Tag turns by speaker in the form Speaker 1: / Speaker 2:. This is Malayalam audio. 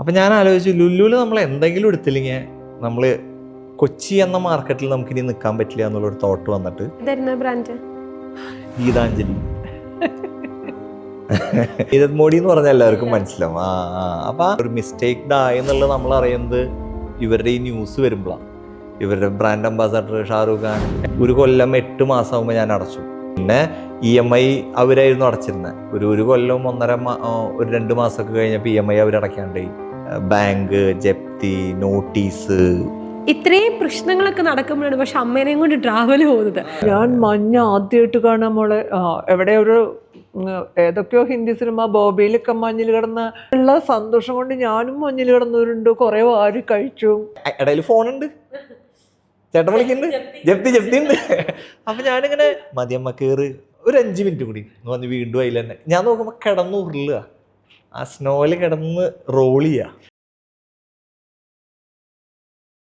Speaker 1: അപ്പം ഞാൻ ആലോചിച്ചു ലുല്ലുവിൽ നമ്മൾ എന്തെങ്കിലും എടുത്തില്ലെങ്കിൽ നമ്മൾ കൊച്ചി എന്ന മാർക്കറ്റിൽ നമുക്കിനി നിൽക്കാൻ പറ്റില്ല എന്നുള്ളൊരു തോട്ട് വന്നിട്ട്
Speaker 2: ബ്രാൻഡ്
Speaker 1: ഗീതാഞ്ജലി. ഗീതത് മോഡി എന്ന് പറഞ്ഞാൽ എല്ലാവർക്കും മനസ്സിലാവും. ആ ആ. അപ്പൊ ഒരു മിസ്റ്റേക്ഡ് ആയി എന്നുള്ളത് നമ്മൾ അറിയുന്നത് ഇവരുടെ ഈ ന്യൂസ് വരുമ്പോഴാണ് ഇവരുടെ ബ്രാൻഡ് അംബാസഡർ ഷാറൂഖ് ഖാൻ. ഒരു കൊല്ലം എട്ട് മാസമാകുമ്പോൾ ഞാൻ അടച്ചു. പിന്നെ ഇ എം ഐ അവരായിരുന്നു അടച്ചിരുന്നത് ഒരു ഒരു കൊല്ലം ഒന്നര ഒരു രണ്ട് മാസമൊക്കെ കഴിഞ്ഞപ്പോൾ ഇ എം ഐ അവർ അടയ്ക്കാണ്ടായി ബാങ്ക് ജപ്തി നോട്ടീസ്.
Speaker 2: ഇത്രയും പ്രശ്നങ്ങളൊക്കെ നടക്കുമ്പോഴാണ് പക്ഷെ അമ്മേനെയും കൊണ്ട് ട്രാവൽ പോകുന്നത്.
Speaker 3: ഞാൻ മഞ്ഞ ആദ്യമായിട്ട് കാണാൻ മോളെ. എവിടെ ഒരു ഏതൊക്കെയോ ഹിന്ദി സിനിമ ബോബിയിലൊക്കെ മഞ്ഞിൽ കിടന്ന ഉള്ള സന്തോഷം കൊണ്ട് ഞാനും മഞ്ഞിൽ കിടന്നവരുണ്ട്. കുറെ വാരി കഴിച്ചു.
Speaker 1: ഇടയിൽ ഫോണുണ്ട്. ചേട്ടൻ വിളിക്കുന്നുണ്ട്. ജപ്തി ജപ്തി ഉണ്ട്. അപ്പൊ ഞാനിങ്ങനെ മതിയമ്മ കയറ് ഒരു അഞ്ച് മിനിറ്റ് കൂടി. എന്ന് പറഞ്ഞ് വീണ്ടും അതിൽ തന്നെ ഞാൻ നോക്കുമ്പോൾ കിടന്നു ഉരുളുക. ആ സ്നോയിൽ കിടന്ന് റോൾ ചെയ്യുക